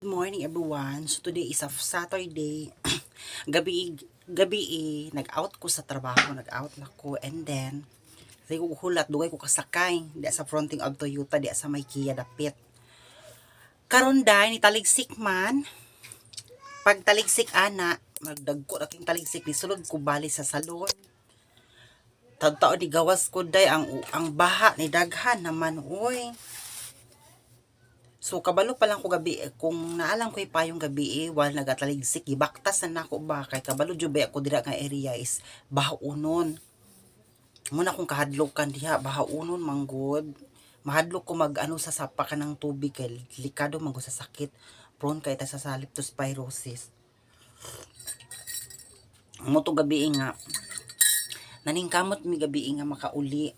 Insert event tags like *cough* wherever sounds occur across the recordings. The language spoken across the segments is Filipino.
Good morning everyone. So today is a Saturday. *clears throat* gabi gabi eh, nag-out ko sa trabaho, nag-out na ko and then say ko hulat dugay ko kasakay di sa fronting of Toyota di sa may Kia dapit. Karon dai ni taligsik man. Pag taligsik ana, magdagko na king taligsik ni sulod ko bali sa salon. Tagtao di gawas ko day ang ang baha ni daghan naman oy. So kabalo pa lang ko gabi eh, kung naalang ko payong gabi eh, wala nagataligsik gibaktas na nako ba kay kabalo jud ba ako dira nga area is bahaunon. Muna kung kahadlokan diha bahaunon manggod. Mahadlok ko mag ano sa sapa ng tubig kay likado man ko sa sakit. Prone kay ta sa sa leptospirosis. Mo to gabi eh nga. Naningkamot mi gabi eh nga makauli.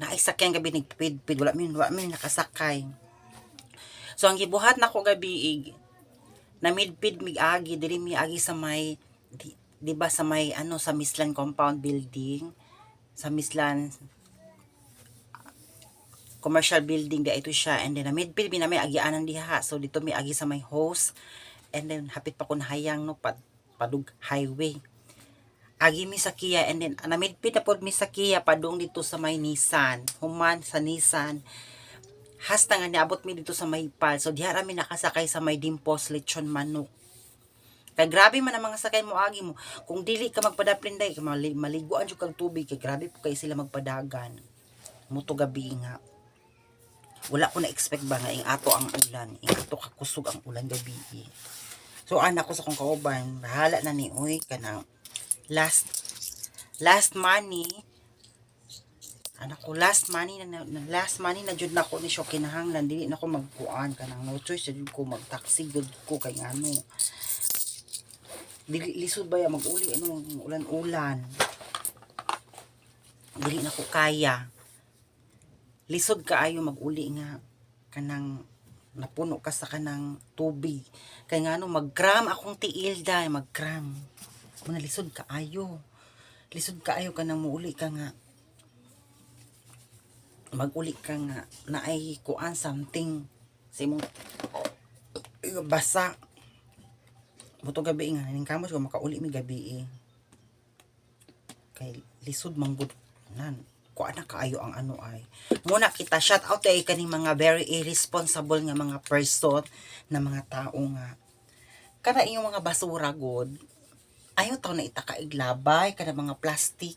Naisakyan gabi nagpid-pid wala mi wala mi nakasakay. So ang gibuhat nako gabi ig na midpid mig agi diri mi agi sa may di, di ba sa may ano sa Mislan compound building? Sa Mislan commercial building da ito siya. And then na midpid mi na may agianan diha. So dito mi sa may host and then hapit pa kun hayang no pad, padug highway. Agi mi sa Kia and then na midpid na pod mi sa Kia padung dito sa may Nissan. Human sa Nissan hasta nga niabot mi dito sa Maypal. So diha ra mi nakasakay sa may Dimpos lechon manok. Kay grabe man ang mga sakay mo agi mo. Kung dili ka magpadaplin day, mali, maliguan jud kag tubig kay grabe po kay sila magpadagan. Muto gabi nga. Wala ko na expect ba nga ing ato ang ulan, ing ato kakusog ang ulan gabi. So anak ko sa kong kauban, bahala na ni oy kanang last last money anak ko last money na, na last money na jud nako ni siya kinahanglan dili na ko magkuan kanang no choice jud ko magtaxi jud ko kay ano. Dili lisod ba ya maguli ano ulan-ulan. Dili na ko kaya. Lisod kaayo maguli nga kanang napuno ka sa kanang tubig kay nga ano maggram akong tiil dai maggram. Mo lisod kaayo lisod kaayo kanang muuli ka nga maguli ka nga na ay kuan something. Sa imong basa. Buto gabi nga ning kamo ko makauli mi gabi eh. kay lisod manggod nan kuan na kaayo ang ano ay. Muna kita shout out kay kaning mga very irresponsible nga mga person na mga tao nga. Kada inyong mga basura god ayaw taw na itaka iglabay kada mga plastic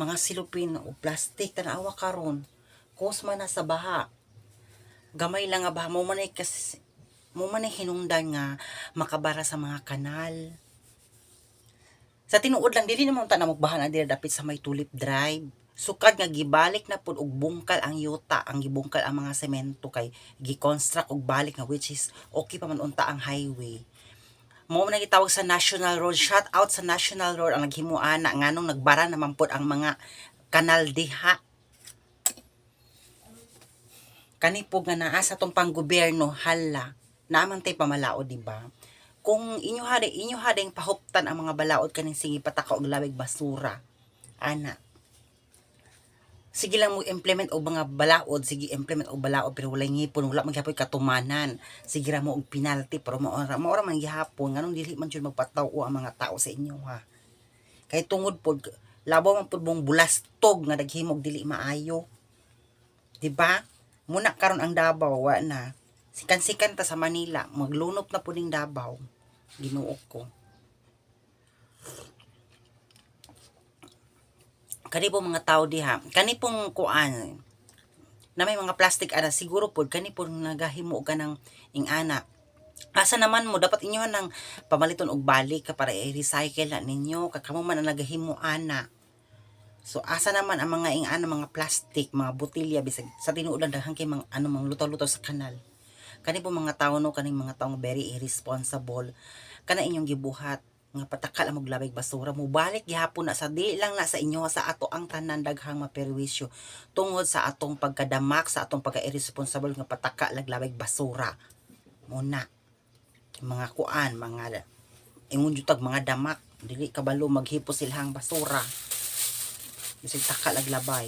mga silupin o plastic tanawa karon kos man na sa baha. Gamay lang nga baha. Mo man ay kasi mo man ay hinungdan nga makabara sa mga kanal. Sa tinuod lang dili naman ta na magbahan diri dapit sa may tulip drive. Sukad nga gibalik na pud og bungkal ang yuta ang gibungkal ang mga semento kay gi-construct og balik nga which is okay pa man unta ang highway mo man gitawag sa National Road. Shout out sa National Road ang naghimuan na nganong nagbara naman pod ang mga kanal diha. Kani po nga naa sa tong panggobyerno hala naman tay pamalao di ba? Kung inyo hade inyo hadeng pahuptan ang mga balaod kaning sige pataka og labig basura. Ana. Sige lang mo implement og mga balaod, sige implement og balaod pero wala ngipon, wala man gyapon katumanan. Sige ra mo og penalty pero mao ra mao ra man gihapon nganong dili man jud magpatawo ang mga tao sa inyo ha. Kay tungod pod labaw man pod mong bulastog nga naghimog dili maayo. Di ba? Muna karon ang Davao wa na. Sikan-sikan ta sa Manila, maglunop na po ning Davao. Ginuok ko. Kani po mga tao diha, kani pong kuan na may mga plastic ana siguro pod kani po nagahimo ka ng ing ana. Asa naman mo dapat inyo nang pamaliton og balik para i-recycle na ninyo kakamo man ang nagahimo ana. So asa naman ang mga ing ana mga plastic, mga botilya bisag sa tinuulan daghang kay mga ano mga lutaw-lutaw sa kanal. Kani po mga tao no kaning mga taong very irresponsible kana inyong gibuhat nga patakal ang maglabig basura. Mo balik gihapon na sa di lang na sa inyo sa ato ang tanan daghang maperwisyo tungod sa atong pagkadamak sa atong pagka-irresponsible nga pataka laglabig basura. Muna. Mga kuan mga ingon jud tag mga damak. Dili kabalo maghipos silhang basura. Bisig takal ag labay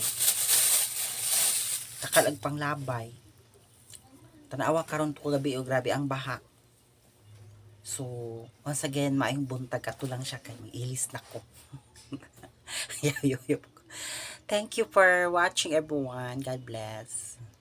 takal ag panglabay Tanawa karon ko gabi o grabe ang baha. So, once again, maayong buntag ato lang siya kay ilis na *laughs* ko. Thank you for watching everyone. God bless.